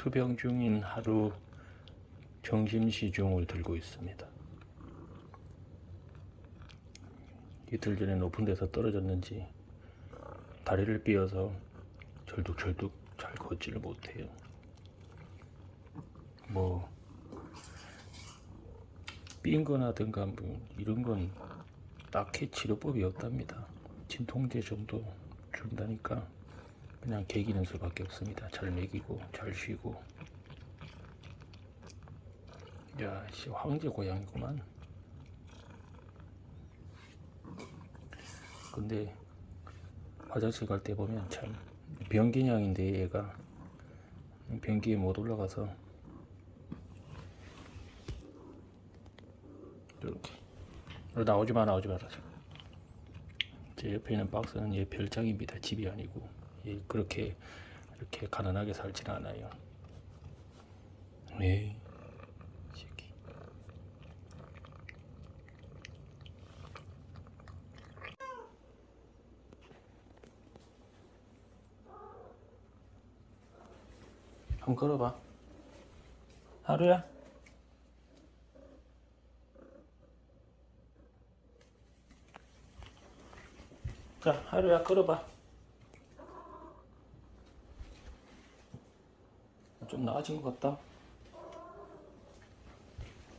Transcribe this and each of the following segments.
투병 중인 하루 정심시중을 들고 있습니다. 이틀 전에 높은 데서 떨어졌는지 다리를 삐어서 절뚝절뚝 잘 걷지를 못해요. 뭐삔 거나든가 뭐 이런 건 딱히 치료법이 없답니다. 진통제 정도 준다니까 그냥 개기는 수밖에 없습니다. 잘 먹이고 잘 쉬고. 야, 씨 황제 고향이구만. 근데 화장실 갈 때 보면 참 변기냥인데 얘가. 변기에 못 올라가서 이렇게. 너 나오지 마 나오지 마라 제 옆에 있는 박스는 얘 별장입니다. 집이 아니고. 얘 그렇게 이렇게 가난하게 살지는 않아요. 네. 한번 걸어봐. 하루야? 자, 하루야 걸어봐. 좀 나아진 것 같다.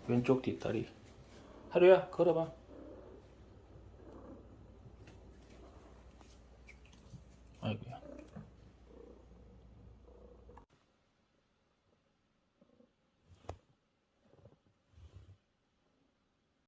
왼쪽 뒷다리. 하루야 걸어봐.